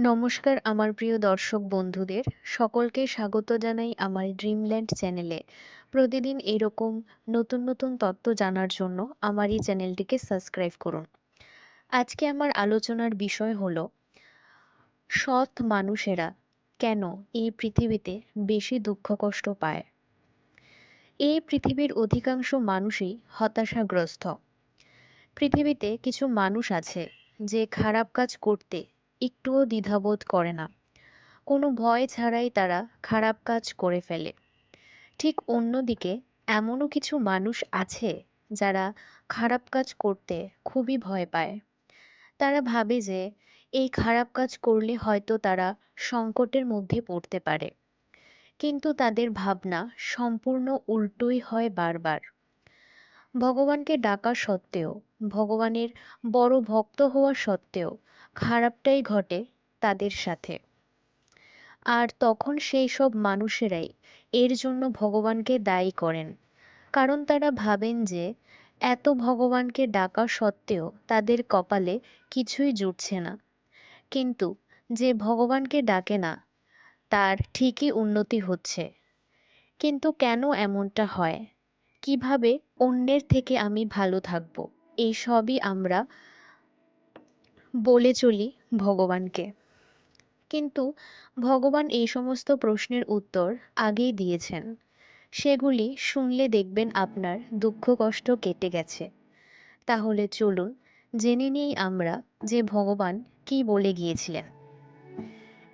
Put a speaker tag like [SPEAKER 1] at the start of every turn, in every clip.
[SPEAKER 1] নমস্কার আমার প্রিয় দর্শক বন্ধুদের, সকলকে স্বাগত জানাই আমার ড্রিমল্যান্ড চ্যানেলে প্রতিদিন এরকম নতুন নতুন তত্ত্ব জানার জন্য আমার এই চ্যানেলটিকে সাবস্ক্রাইব করুন। আজকে আমার আলোচনার বিষয় হল, সৎ মানুষেরা কেন এই পৃথিবীতে বেশি দুঃখ কষ্ট পায়? এই পৃথিবীর অধিকাংশ মানুষই হতাশাগ্রস্ত। পৃথিবীতে কিছু মানুষ আছে যে খারাপ কাজ করতে একটুও দ্বিধাবোধ করে না। কোনো ভয় ছাড়াই তারা খারাপ কাজ করে ফেলে। ঠিক অন্যদিকে এমনও কিছু মানুষ আছে যারা খারাপ কাজ করতে খুবই ভয় পায়। তারা ভাবে যে এই খারাপ কাজ করলে হয়তো তারা সংকটের মধ্যে পড়তে পারে। কিন্তু তাদের ভাবনা সম্পূর্ণ উল্টোই হয় বারবার। ভগবানকে ডাকা সত্ত্বেও ভগবানের বড় ভক্ত হওয়া সত্ত্বেও খারাপটাই ঘটে তাদের সাথে। আর তখন সেই সব মানুষেরাই এর জন্য ভগবানকে দায়ী করেন। কারণ তারা ভাবেন যে, এত ভগবানকে ডাকা সত্ত্বেও তাদের কপালে কিছুই জুটছে না। কিন্তু যে ভগবানকে ডাকে না, তার ঠিকই উন্নতি হচ্ছে। কিন্তু কেন এমনটা হয়? কীভাবে অন্যের থেকে আমি ভালো থাকব? এই সবই আমরা বলে চলি ভগবানকে। কিন্তু ভগবান এই সমস্ত প্রশ্নের উত্তর আগেই দিয়েছেন। সেগুলি শুনলে দেখবেন আপনার দুঃখ কষ্ট কেটে গেছে। তাহলে চলুন জেনে নিই আমরা যে ভগবান কি বলে গিয়েছিলেন।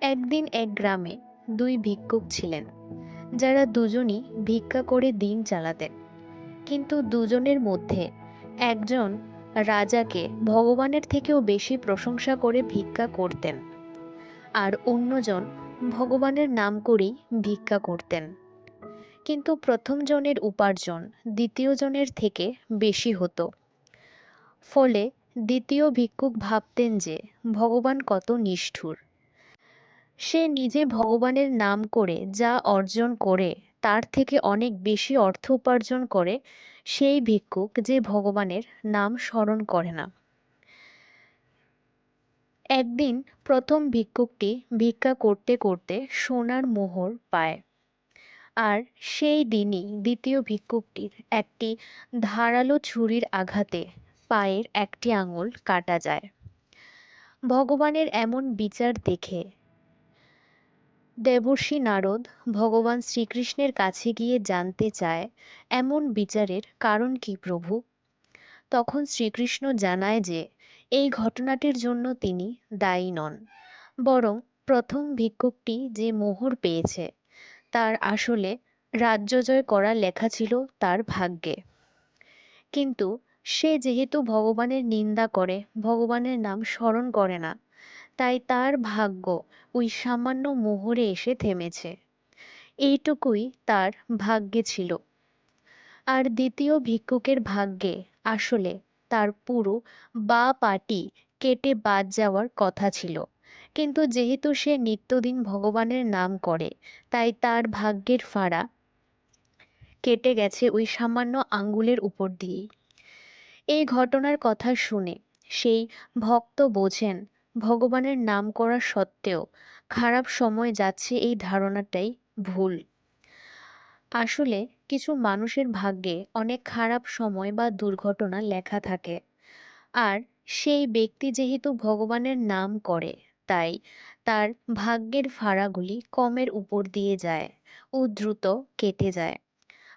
[SPEAKER 1] একদিন এক গ্রামে দুই ভিক্ষুক ছিলেন, যারা দুজনই ভিক্ষা করে দিন চালাতেন। কিন্তু দুজনের মধ্যে একজন রাজাকে ভগবানের থেকেও বেশি প্রশংসা করে ভিক্ষা করতেন আর অন্যজন ভগবানের নাম করেই ভিক্ষা করতেন। কিন্তু প্রথম জনের উপার্জন দ্বিতীয় জনের থেকে বেশি হতো। ফলে দ্বিতীয় ভিক্ষুক ভাবতেন যে ভগবান কত নিষ্ঠুর। সে নিজে ভগবানের নাম করে যা অর্জন করে তার থেকে অনেক বেশি অর্থ উপার্জন করে সেই ভিক্ষুক যে ভগবানের নাম স্মরণ করে না। একদিন প্রথম ভিক্ষুকটি ভিক্ষা করতে করতে সোনার মোহর পায় আর সেই দিনই দ্বিতীয় ভিক্ষুকটির একটি ধারালো ছুরির আঘাতে পায়ের একটি আঙুল কাটা যায়। ভগবানের এমন বিচার দেখে দেবর্ষী নারদ ভগবান শ্রীকৃষ্ণের কাছে গিয়ে জানতে চায়, এমন বিচারের কারণ কি প্রভু? তখন শ্রীকৃষ্ণ জানায় যে, এই ঘটনাটির জন্য তিনি দায়ী নন, বরং প্রথম ভিক্ষুকটি যে মোহর পেয়েছে, তার আসলে রাজ্য জয় করা লেখা ছিল তার ভাগ্যে। কিন্তু সে যেহেতু ভগবানের নিন্দা করে, ভগবানের নাম স্মরণ করে না, তাই তার ভাগ্য ওই সামান্য মোহরে এসে থেমেছে। এইটুকুই তার ভাগ্যে ছিল। আর দ্বিতীয় ভিক্ষুকের ভাগ্যে আসলে তার পুরো বা পাটি কেটে বাদ যাওয়ার কথা ছিল। কিন্তু যেহেতু সে নিত্যদিন ভগবানের নাম করে, তাই তার ভাগ্যের ফাড়া কেটে গেছে ওই সামান্য আঙ্গুলের উপর দিয়েই। এই ঘটনার কথা শুনে সেই ভক্ত বোঝেন, ভগবানের নাম করা সত্ত্বেও খারাপ সময় যাচ্ছে এই ধারণাটাই ভুল। আসলে কিছু মানুষের ভাগ্যে অনেক খারাপ সময় বা দুর্ঘটনা লেখা থাকে। আর সেই ব্যক্তি যেহেতু ভগবানের নাম করে, তাই তার ভাগ্যের ফাড়াগুলি কমের উপর দিয়ে যায় ও দ্রুত কেটে যায়।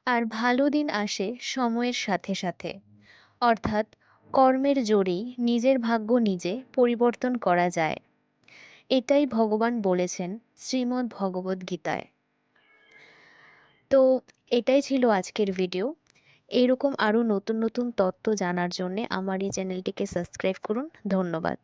[SPEAKER 1] আর ভালো দিন আসে সময়ের সাথে সাথে। অর্থাৎ কর্মের জোরেই নিজের ভাগ্য নিজে পরিবর্তন করা যায়। এটাই ভগবান বলেছেন শ্রীমদ্ ভগবদ্ গীতায়। তো এটাই ছিল আজকের ভিডিও এরকম আরও নতুন নতুন তত্ত্ব জানার জন্যে আমার এই চ্যানেলটিকে সাবস্ক্রাইব করুন। ধন্যবাদ।